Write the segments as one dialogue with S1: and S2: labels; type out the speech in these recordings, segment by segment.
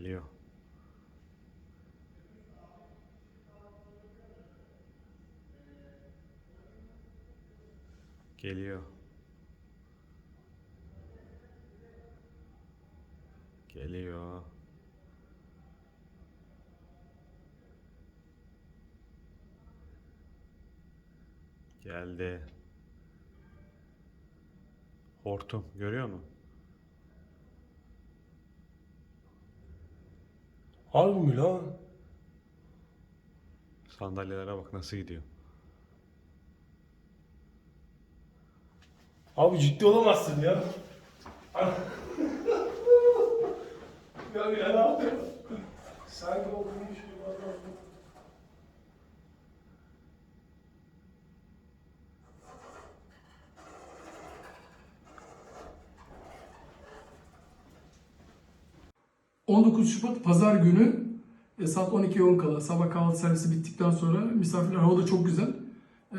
S1: Geliyor. Geliyor. Geliyor. Geldi. Hortum görüyor musun?
S2: Harbi mi lan?
S1: Sandalyelere bak nasıl gidiyor.
S2: Abi ciddi olamazsın ya. ya ya ne yapıyorsun? Sanki okumuş gibi adam.
S3: 19 Şubat Pazar günü e, saat 12'ye 10 kala sabah kahvaltı servisi bittikten sonra misafirler havada çok güzel e,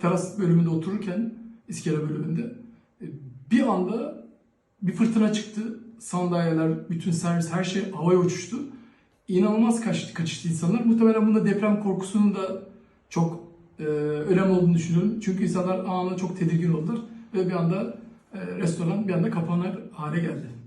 S3: teras bölümünde otururken iskele bölümünde e, bir anda bir fırtına çıktı. Sandalyeler, bütün servis her şey havaya uçuştu. İnanılmaz kaçtı, kaçıştı insanlar. Muhtemelen bunda deprem korkusunun da çok e, önemli olduğunu düşünüyorum. Çünkü insanlar anında çok tedirgin oldular ve bir anda e, restoran bir anda kapanır hale geldi.